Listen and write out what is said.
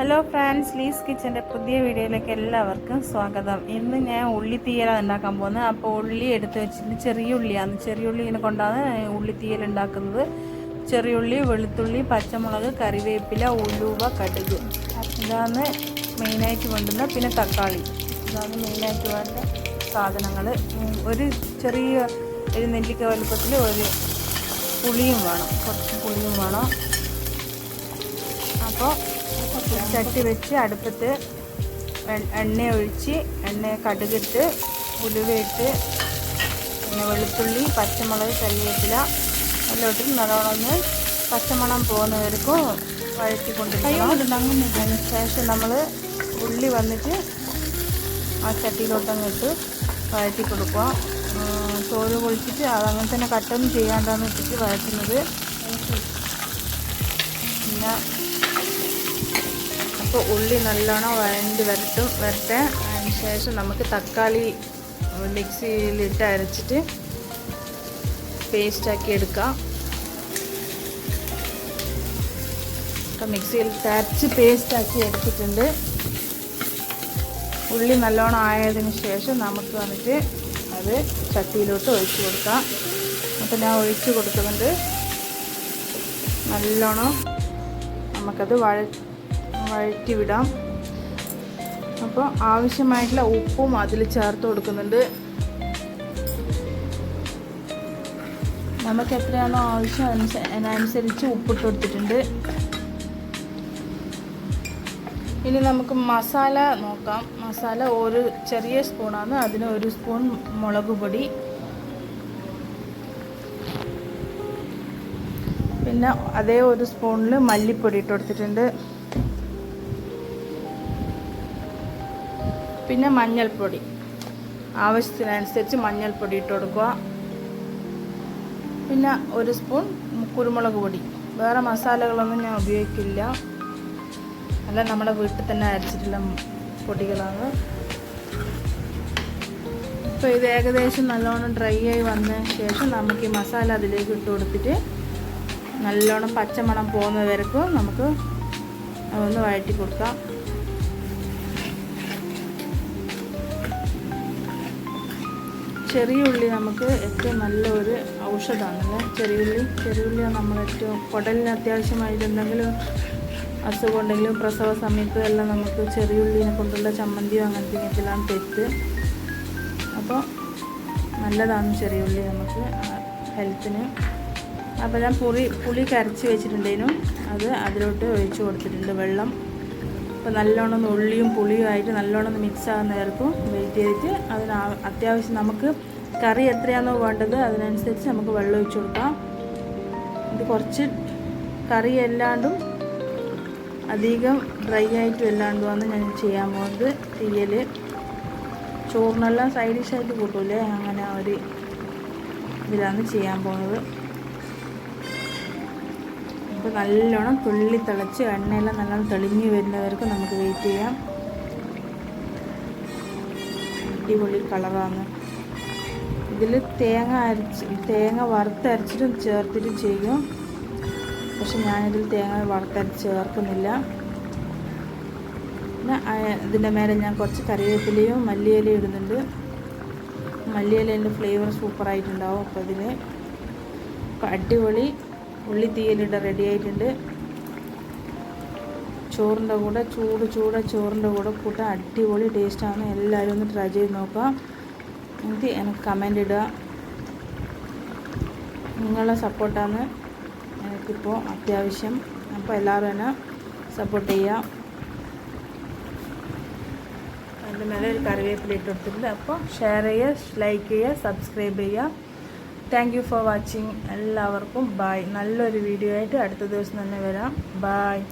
Hello friends lease കിച്ചന്റെ പുതിയ വീഡിയോയിലേക്ക് എല്ലാവർക്കും സ്വാഗതം. ഇന്ന് ഞാൻ ഉള്ളി തീയല ഉണ്ടാക്കാൻ പോകുന്നത്. അപ്പോൾ ഉള്ളി എടുത്ത് വെച്ചിട്ട് ചെറിയ ഉള്ളിയാണ്. ചെറിയ ഉള്ളി ഉള്ളിനെ കൊണ്ടാണ് ഉള്ളി തീയൽ ഉണ്ടാക്കുന്നത്. ചെറിയ ഉള്ളി വെളുത്തുള്ളി പച്ചമുളക് കറിവേപ്പില ഉലുവ കടുക്. ഇതാണ് മെയിനായിട്ട് വേണ്ടുന്നത് പിന്നെ തക്കാളി. ഇതാണ് മെയിനായിട്ട് വേണ്ട സാധനങ്ങൾ ഒരു ചെറിയ ഒരു നെല്ലിക്ക വലുപ്പത്തിൽ ഒരു പുളിയും വേണം. കുറച്ച് പുളിയും വേണം. അപ്പോൾ ചട്ടി വെച്ച് അടുപ്പത്ത് എണ്ണ ഒഴിച്ച് എണ്ണ കടുകിട്ട് ഉലുവയിട്ട് പിന്നെ വെളുത്തുള്ളി പച്ചമുളക് കറിവേപ്പില എല്ലാം ഇട്ടിട്ട് നല്ലോണം ഒന്ന് പച്ചമണം പോകുന്നവർക്കും വഴറ്റിക്കൊണ്ടിരിക്കണം. അതിന് ശേഷം നമ്മൾ ഉള്ളി വന്നിട്ട് ആ ചട്ടിയിലോട്ടങ്ങ് ഇട്ട് വഴറ്റി കൊടുക്കുക. ചോറ് പൊളിച്ചിട്ട് അതങ്ങനെ തന്നെ കട്ടൊന്നും ചെയ്യാണ്ടാന്ന് വെച്ചിട്ട് വഴറ്റുന്നത്. പിന്നെ അപ്പോൾ ഉള്ളി നല്ലോണം വഴണ്ട് വരട്ടും വരട്ടെ. അതിന് ശേഷം നമുക്ക് തക്കാളി മിക്സിയിലിട്ട് അരച്ചിട്ട് പേസ്റ്റാക്കി എടുക്കാം. അപ്പം മിക്സിയിൽ അരച്ച് പേസ്റ്റാക്കി എടുത്തിട്ടുണ്ട്. ഉള്ളി നല്ലോണം ആയതിന് ശേഷം നമുക്ക് വന്നിട്ട് അത് ചട്ടിയിലോട്ട് ഒഴിച്ച് കൊടുക്കാം. അപ്പം ഞാൻ ഒഴിച്ച് കൊടുക്കുന്നുണ്ട്. നല്ലോണം നമുക്കത് വഴ വഴറ്റി വിടാം അപ്പോൾ ആവശ്യമായിട്ടുള്ള ഉപ്പും അതിൽ ചേർത്ത് കൊടുക്കുന്നുണ്ട്. നമുക്ക് എത്രയാണോ ആവശ്യം അതിനനുസരിച്ച് ഉപ്പിട്ട് കൊടുത്തിട്ടുണ്ട്. ഇനി നമുക്ക് മസാല നോക്കാം. മസാല ഒരു ചെറിയ സ്പൂണാണ്. അതിന് ഒരു സ്പൂൺ മുളക് പൊടി. പിന്നെ അതേ ഒരു സ്പൂണിൽ മല്ലിപ്പൊടി ഇട്ട് കൊടുത്തിട്ടുണ്ട്. പിന്നെ മഞ്ഞൾപ്പൊടി. ആവശ്യത്തിനനുസരിച്ച് മഞ്ഞൾപ്പൊടി ഇട്ട് കൊടുക്കുക. പിന്നെ ഒരു സ്പൂൺ കുരുമുളക് പൊടി. വേറെ മസാലകളൊന്നും ഞാൻ ഉപയോഗിക്കില്ല. അല്ല നമ്മുടെ വീട്ടിൽ തന്നെ അരച്ചിട്ടുള്ള പൊടികളാണ്. ഇപ്പോൾ ഇത് ഏകദേശം നല്ലോണം ഡ്രൈ ആയി വന്ന ശേഷം നമുക്ക് ഈ മസാല അതിലേക്ക് ഇട്ട് കൊടുത്തിട്ട് നല്ലോണം പച്ചമണം പോകുന്നത് വരക്കും. നമുക്ക് ഒന്ന് വഴറ്റി കൊടുക്കാം. ചെറിയ ഉള്ളി നമുക്ക് ഏറ്റവും ഔഷധമാണല്ലേ? ചെറിയ ഉള്ളി ചെറിയ ഉള്ളി നമ്മൾ ഏറ്റവും കുടലിന് അത്യാവശ്യമായിട്ട് എന്തെങ്കിലും അസുഖം ഉണ്ടെങ്കിലും പ്രസവ സമയത്ത് എല്ലാം നമുക്ക് ചെറിയ ഉള്ളിനെ കൊണ്ടുള്ള ചമ്മന്തിയോ അങ്ങനത്തെ ഇങ്ങനത്തെല്ലാം തെറ്റ് അപ്പോൾ നല്ലതാണ് ചെറിയ ഉള്ളി നമുക്ക് ഹെൽത്തിന്. അപ്പോൾ ഞാൻ പുളി പുളി കരച്ച് വെച്ചിട്ടുണ്ടേനും. അത് അതിലോട്ട് ഒഴിച്ചു കൊടുത്തിട്ടുണ്ട് വെള്ളം. അപ്പോൾ നല്ലോണം ഉള്ളിയും പുളിയും ആയിട്ട് നല്ലോണം ഒന്ന് മിക്സ് ആകുന്ന നേരക്കും വെയിറ്റ് ചെയ്തിട്ട് അതിന് അത്യാവശ്യം നമുക്ക് കറി എത്രയാണോ വേണ്ടത് അതിനനുസരിച്ച് നമുക്ക് വെള്ളം ഒഴിച്ച് കൊടുക്കാം. ഇത് കുറച്ച് കറി അല്ലാണ്ടും അധികം ഡ്രൈ ആയിട്ടും ആണ് ഞാൻ ചെയ്യാൻ പോകുന്നത്. തീയൽ ചോറിനെല്ലാം സൈഡ് ഡിഷായിട്ട് കൂട്ടൂലേ? അങ്ങനെ ഒരു ഇതിലാണ് ചെയ്യാൻ പോകുന്നത്. അപ്പോൾ നല്ലോണം തുള്ളി തിളച്ച് എണ്ണയെല്ലാം നല്ലോണം തെളിഞ്ഞ് വരുന്നവർക്ക് നമുക്ക് വെയിറ്റ് ചെയ്യാം. അടിപൊളി കളറാണ് ഇതിൽ തേങ്ങ അരച്ച് തേങ്ങ വറുത്തരച്ചിട്ടും ചേർത്തിട്ടും ചെയ്യും. പക്ഷെ ഞാനിതിൽ തേങ്ങ വറുത്തരച്ച് ചേർക്കുന്നില്ല. പിന്നെ ഇതിന്റെ മേലെ ഞാൻ കുറച്ച് കറിവേപ്പിലയും മല്ലിയിലയും ഇടുന്നുണ്ട്. മല്ലിയിലേന്റെ ഫ്ലേവർ സൂപ്പറായിട്ടുണ്ടാവും അപ്പോൾ ഇതിൽ അടിപൊളി ഉള്ളി തീയലിട്ട് റെഡി ആയിട്ടുണ്ട് ചോറിന്റെ കൂടെ ചൂട് ചൂട് ചോറിന്റെ കൂടെ കൂട്ട അടിപൊളി ടേസ്റ്റാണ്. എല്ലാവരും ഒന്ന് ട്രൈ ചെയ്ത് നോക്കാം എന്നിട്ട് എനിക്ക് കമന്റ് ഇടുക. നിങ്ങളെ സപ്പോർട്ടാണ് എനിക്കിപ്പോൾ അത്യാവശ്യം. അപ്പോൾ എല്ലാവരും എന്നെ സപ്പോർട്ട് ചെയ്യുക. അതിന്റെ മേലെ ഒരു കറിവേപ്പില അപ്പോൾ ഷെയർ ചെയ്യുക ലൈക്ക് ചെയ്യുക സബ്സ്ക്രൈബ് ചെയ്യുക. താങ്ക് യു ഫോർ വാച്ചിങ് എല്ലാവർക്കും ബായ് നല്ലൊരു വീഡിയോ ആയിട്ട് അടുത്ത ദിവസം തന്നെ വരാം. ബായ്